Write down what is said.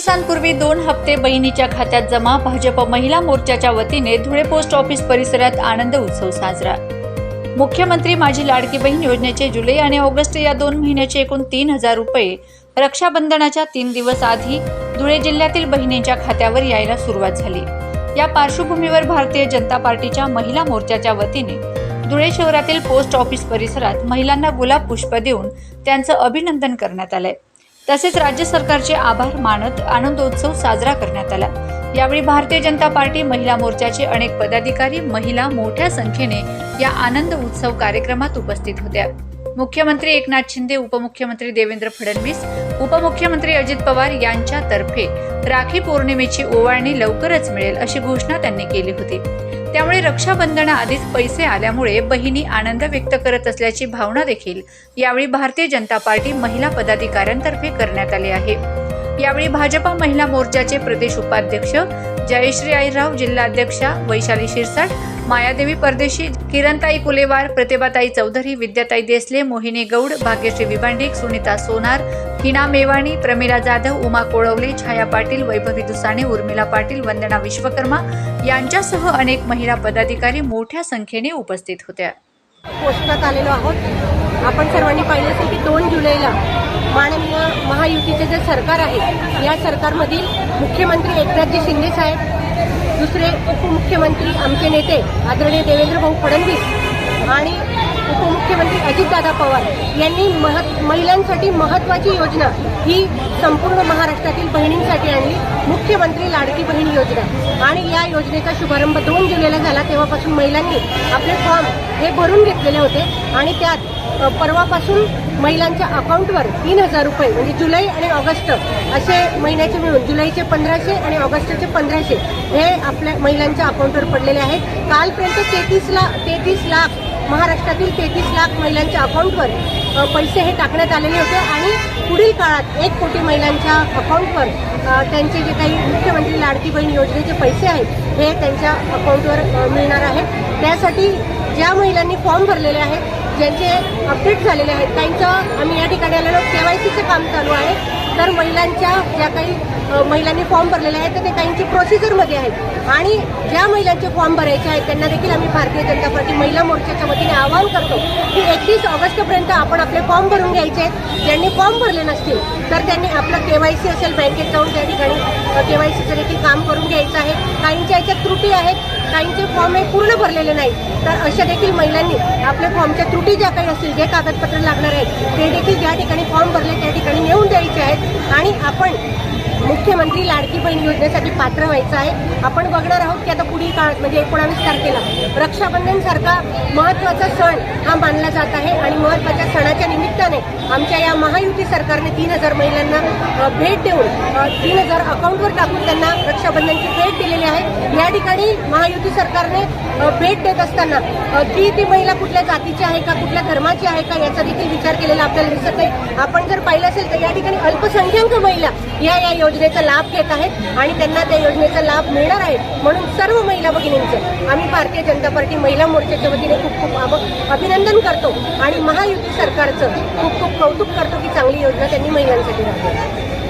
दिवसांपूर्वी दोन हप्ते बहिणीच्या खात्यात जमा भाजप महिला मोर्चाच्या वतीने धुळे पोस्ट ऑफिस परिसरात आनंद उत्सव साजरा. मुख्यमंत्री माझी लाडकी बहीण योजनेचे जुलै आणि ऑगस्ट या दोन महिन्याचे एकूण तीन हजार रुपये रक्षाबंधनाच्या तीन दिवस आधी धुळे जिल्ह्यातील बहिणींच्या खात्यावर यायला सुरुवात झाली. या पार्श्वभूमीवर भारतीय जनता पार्टीच्या महिला मोर्चाच्या वतीने धुळे शहरातील पोस्ट ऑफिस परिसरात महिलांना गुलाब पुष्प देऊन त्यांचं अभिनंदन करण्यात आलंय. तसेच राज्य सरकारचे आभार मानत आनंदोत्सव साजरा करण्यात आला. यावेळी भारतीय जनता पार्टी महिला मोर्चाचे अनेक पदाधिकारी महिला मोठ्या संख्येने या आनंद उत्सव कार्यक्रमात उपस्थित होत्या. मुख्यमंत्री एकनाथ शिंदे उपमुख्यमंत्री देवेंद्र फडणवीस उपमुख्यमंत्री अजित पवार यांच्यातर्फे राखी पौर्णिमेची ओवाळणी लवकरच मिळेल अशी घोषणा त्यांनी केली होती. त्यामुळे रक्षाबंधना आधीच पैसे आल्यामुळे बहिणी आनंद व्यक्त करत असल्याची भावना देखील यावेळी भारतीय जनता पार्टी महिला पदाधिकाऱ्यांतर्फे करण्यात आली आहे. यावेळी भाजपा महिला मोर्चाचे प्रदेश उपाध्यक्ष जयश्री आईराव जिल्हाध्यक्षा वैशाली शिरसाट मायादेवी परदेशी किरणताई कुलेवार प्रतिभाताई चौधरी विद्याताई देसले मोहिनी गौड भाग्यश्री विभांडिक सुनीता सोनार हिना मेवाणी प्रमिला जाधव उमा कोळवले छाया पाटील वैभवी दुसाणे उर्मिला पाटील वंदना विश्वकर्मा यांच्यासह अनेक महिला पदाधिकारी मोठ्या संख्येने उपस्थित होत्या. पोस्टात आलेलो आहोत. आपण सर्वांनी पाहिलं असेल की दोन जुलैला माननीय महायुतीचे जे सरकार आहे या सरकारमधील मुख्यमंत्री एकनाथजी शिंदे साहेब दुसरे उपमुख्यमंत्री आमचे नेते आदरणीय देवेंद्र भाऊ फडणवीस आणि उपमुख्यमंत्री अजितदादा पवार यांनी महत् महिलांसाठी महत्त्वाची योजना ही संपूर्ण महाराष्ट्रातील बहिणींसाठी आणली. मुख्यमंत्री लाडकी बहीण योजना. आणि या योजनेचा शुभारंभ दोन जुलैला झाला. तेव्हापासून महिलांनी आपले फॉर्म हे भरून घेतलेले होते. आणि त्यात परवापासून महिलांच्या अकाउंटवर तीन हजार रुपये म्हणजे जुलै आणि ऑगस्ट असे महिन्याचे मिळून जुलैचे पंधराशे आणि ऑगस्टचे पंधराशे हे आपल्या महिलांच्या अकाउंटवर पडलेले आहेत. कालपर्यंत तेहतीस लाख तेहतीस लाख महाराष्ट्रातील तेहतीस लाख महिलांच्या अकाउंटवर पैसे हे टाकण्यात आलेले होते आणि पुढील काळात एक कोटी महिलांच्या अकाउंटवर त्यांचे जे काही मुख्यमंत्री लाडकी बहीण योजनेचे पैसे आहेत हे त्यांच्या अकाउंटवर मिळणार आहेत. त्यासाठी ज्या महिलांनी फॉर्म भरलेले आहेत ज्यांचे अपडेट झालेले आहेत त्यांचं आम्ही या ठिकाणी आलेलो केवायसीचं काम चालू आहे. तर महिलांच्या ज्या काही महिलांनी फॉर्म भरलेले आहेत तर ते काहींची प्रोसिजरमध्ये आहेत. आणि ज्या महिलांचे फॉर्म भरायचे आहेत त्यांना देखील आम्ही भारतीय जनता पार्टी महिला मोर्चाच्या वतीने आवाहन करतो की एकतीस ऑगस्टपर्यंत आपण आपले फॉर्म भरून घ्यायचे आहेत. ज्यांनी फॉर्म भरले नसतील तर त्यांनी आपलं केवायसी असेल बँकेत जाऊन त्या ठिकाणी केवायसीचं देखील काम करून घ्यायचं आहे. काहींच्या याच्यात त्रुटी आहेत काहींचे फॉर्म हे पूर्ण भरलेले नाहीत. तर अशा देखील महिलांनी आपल्या फॉर्मच्या त्रुटी ज्या काही असतील जे कागदपत्र लागणार आहेत ते देखील ज्या ठिकाणी फॉर्म भरले त्या ठिकाणी नेऊन द्यायचे आहेत. आणि आपण मुख्यमंत्री लाडकी बहीण योजनेसाठी पात्र व्हायचं आहे. आपण बघणार आहोत की आता पुढील काळात म्हणजे एकोणावीस तारखेला रक्षाबंधनसारखा महत्त्वाचा महत्त्वाचा सण हा मानला जात आहे. आणि महत्त्वाच्या सणाच्या निमित्ताने आमच्या या महायुती सरकारने तीन हजार महिलांना भेट देऊन तीन हजार अकाउंटवर टाकून त्यांना रक्षाबंधनची भेट दिलेली आहे. या ठिकाणी महायुती सरकारने भेट देत असताना ती ती महिला कुठल्या जातीची आहे का कुठल्या धर्माची आहे का याचा देखील विचार केलेला आपल्याला दिसत नाही. आपण जर पाहिलं असेल तर या ठिकाणी अल्पसंख्याक महिला या या योजनेचा लाभ घेत आहेत आणि त्यांना त्या योजनेचा लाभ मिळणार आहे म्हणून सर्व महिला भगिनींचं आम्ही भारतीय जनता पार्टी महिला मोर्चाच्या वतीने खूप खूप अभिनंदन करतो आणि महायुती सरकारचं खूप खूप कौतुक करतो की चांगली योजना त्यांनी महिलांसाठी राबवली.